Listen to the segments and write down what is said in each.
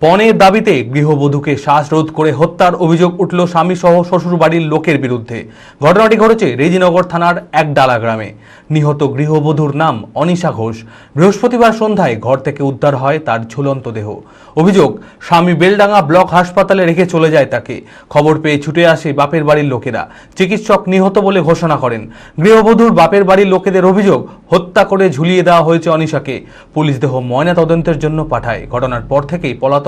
পণের দাবিতে গৃহবধূকে শ্বাসরোধ করে হত্যার অভিযোগ উঠল স্বামী সহ শ্বশুরবাড়ির লোকের বিরুদ্ধে। ঘটনাটি ঘটেছে রেজিনগর থানার একডালা গ্রামে। নিহত গৃহবধূর নাম অনিশা ঘোষ। বৃহস্পতিবার সন্ধ্যায় ঘর থেকে উদ্ধার হয় তার ঝুলন্ত দেহ। অভিযোগ, স্বামী বেলডাঙ্গা ব্লক হাসপাতালে রেখে চলে যায় তাকে। খবর পেয়ে ছুটে আসে বাপের বাড়ির লোকেরা। চিকিৎসক নিহত বলে ঘোষণা করেন। গৃহবধূর বাপের বাড়ির লোকেদের অভিযোগ, হত্যা করে ঝুলিয়ে দেওয়া হয়েছে অনিশাকে। পুলিশ দেহ ময়না তদন্তের জন্য পাঠায়। ঘটনার পর থেকেই পলাতক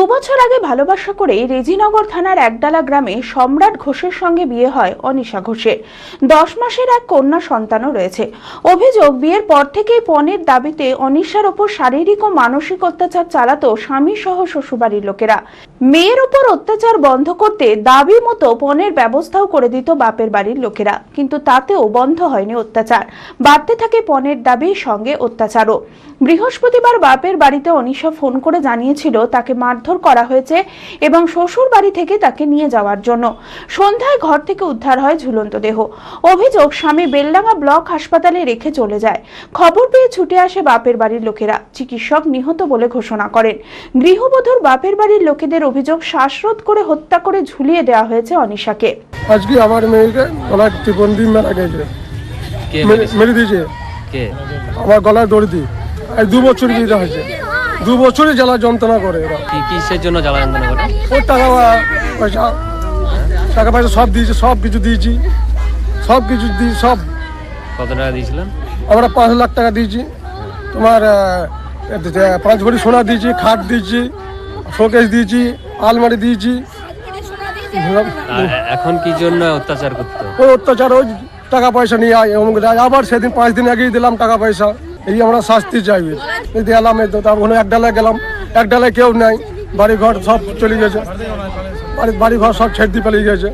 দুবছর আগে ভালোবাসা করে রেজিনগর থানার একডালা গ্রামে সম্রাট ঘোষের সঙ্গে বিয়ে হয় অনিশা ঘোষের। দশ মাসের এক কন্যা সন্তানও রয়েছে। অভিযোগ, বিয়ের পর থেকেই পণের দাবিতে অনিশার ওপর শারীরিক ও মানসিক অত্যাচার চালাতো স্বামী সহ শ্বশুরবাড়ির লোকেরা। মেয়ের উপর অত্যাচার বন্ধ করতে দাবি মতো পণের ব্যবস্থাও করে দিত বাপের বাড়ির লোকেরা। কিন্তু তাতেও বন্ধ হয়নি অত্যাচার। বাড়তে থাকে পণের দাবির সঙ্গে অত্যাচারও। বৃহস্পতিবার বাপের বাড়িতে অনিশা ফোন করে জানিয়েছিল, তাকে মারধর করা হয়েছে এবং শ্বশুর বাড়ি থেকে তাকে নিয়ে যাওয়ার জন্য। সন্ধ্যায় ঘর থেকে উদ্ধার হয় ঝুলন্ত দেহ। অভিযোগ, স্বামী বেলডাঙ্গা ব্লক হাসপাতালে রেখে চলে যায়। খবর পেয়ে ছুটে আসে বাপের বাড়ির লোকেরা। চিকিৎসক নিহত বলে ঘোষণা করেন। গৃহবধূর বাপের বাড়ির লোকেদের অভিযোগ শ্বাসরোধ করে হত্যা করে ঝুলিয়ে দেওয়া হয়েছে অনিশাকে। আজকে আমার মেয়েকে গলায় টিপন্দি মারা গেছে। মেরে- দিয়েছে। কে? আমার গলায় দড়ি দিয়ে। আর দু বছর বিয়ে হয়েছে। দু বছরই জ্বালা যন্ত্রণা করে এরা। কিসের জন্য জ্বালা যন্ত্রণা করে? ওর টাকা পয়সা টাকা পয়সা সব দিয়েছে সব কিছু দিয়েছি। সব কিছু দিয়ে সব। কত টাকা দিয়েছিলেন? আমরা পাঁচ লাখ টাকা দিয়েছি। তোমার পাঁচ ভরি সোনা দিয়েছি খাট দিয়েছি। শোকেস দিয়েছি আলমারি দিয়েছি। এখন কি জন্য অত্যাচার করতো? ওই অত্যাচার ওই টাকা পয়সা নিয়ে আয় অমুক। আবার সেদিন পাঁচ দিন আগেই দিলাম টাকা পয়সা। এই আমরা শাস্তি চাইবে। দিলাম এই তো তারপর এক ডালায় গেলাম এক ডালায় কেউ নাই বাড়ি ঘর সব চলে গেছে। বাড়ি ঘর সব ছেড়ে পালিয়ে গেছে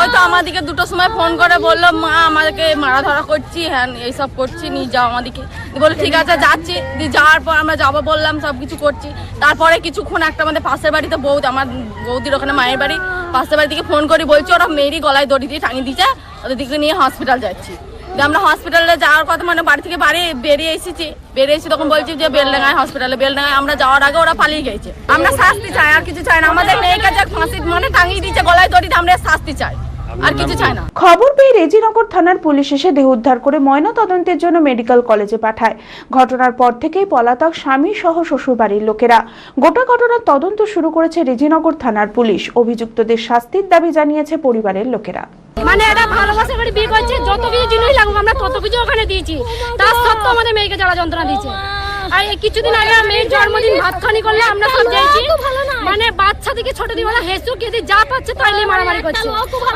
ওই তো আমাদেরকে দুটো সময় ফোন করে বলল, মা, আমাদেরকে মারা ধরা করছি হ্যাঁ এইসব করছি, নিয়ে যাও আমাদেরকে। দিয়ে বলে ঠিক আছে, যাচ্ছি। দিয়ে যাওয়ার পর আমরা যাব বললাম, সব কিছু করছি। তারপরে কিছুক্ষণ একটা আমাদের পাশের বাড়িতে বৌ আমার বৌদির ওখানে মায়ের বাড়ি, পাশের বাড়ি থেকে ফোন করি, বলছি, ওরা মেয়েরই গলায় দড়ি দিয়ে টাঙিয়ে দিচ্ছে ওদের দিকে নিয়ে হসপিটাল যাচ্ছি। দিয়ে আমরা হসপিটালে যাওয়ার কথা মানে বাড়ি থেকে বাড়ি বেরিয়ে এসেছি। বেরিয়ে এসে তখন বলছি যে বেলডাঙ্গায় হসপিটালে বেলডাঙ্গায় আমরা যাওয়ার আগে ওরা পালিয়ে গেছে। আমরা শাস্তি চাই, আর কিছু চাই না। আমাদের মেয়েকে যে ফাঁসি মানে টাঙিয়ে দিচ্ছে গলায় দড়িতে আমরা শাস্তি চাই, আর কিছু চাই না। খবর পেয়ে রেজিনগর থানার পুলিশ এসে দেহ উদ্ধার করে ময়না তদন্তের জন্য মেডিকেল কলেজে পাঠায়। ঘটনার পর থেকেই পলাতক স্বামী সহ শ্বশুরবাড়ির লোকেরা। গোটা ঘটনার তদন্ত শুরু করেছে রেজিনগর থানার পুলিশ। অভিযুক্তদের শাস্তির দাবি জানিয়েছে পরিবারের লোকেরা। মানে এটা ভালোবাসা করে বিয়ে করছে যত কিছু জিনিস লাগুক আমরা তত কিছু ওখানে দিয়েছি। তার সত্ত্বেও আমাদের মেয়েকে যারা যন্ত্রণা দিয়েছে। আর কিছুদিন আগে মেয়ের জন্মদিন ভাত খানি করলে আমরা সব যাইছি। মানে বাচ্চা থেকে ছোট দিবেলা হেসু কেদি যা পাচ্ছে তাই নিয়ে মারামারি করছে।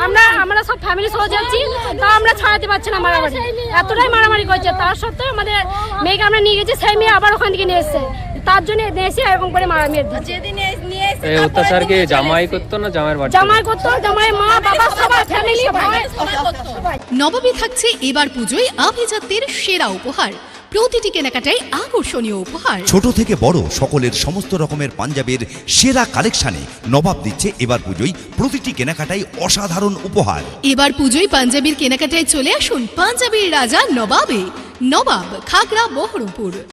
আমরা আমরা সব ফ্যামিলি সহ যাচ্ছি তা আমরা ছাড়াতে পারছি না মারামারি। এতটাই মারামারি করছে। তার সত্ত্বেও আমাদের মেয়েকে আমরা নিয়ে গেছি সেই মেয়ে আবার ওখান থেকে নিয়ে এসছে। তার জন্য নিয়ে এসে এরকম করে মারা মেরে দিচ্ছে এই অত্যাচার কি জামাই করতো না জামাইয়ের বাড়ি জামাই করতো জামাই মা বাবা নবমী থাকছে এবার পুজোয় আভিজাত্যের সেরা উপহার। প্রতিটি কেনাকাটায় আকর্ষণীয় উপহার। ছোট থেকে বড় সকলের সমস্ত রকমের পাঞ্জাবের সেরা কালেকশনে নবাব দিচ্ছে এবার পুজোয় প্রতিটি কেনাকাটায় অসাধারণ উপহার। এবার পুজোয় পাঞ্জাবির কেনাকাটায় চলে আসুন পাঞ্জাবির রাজা নবাবে। নবাব খাগড়া বহরমপুর।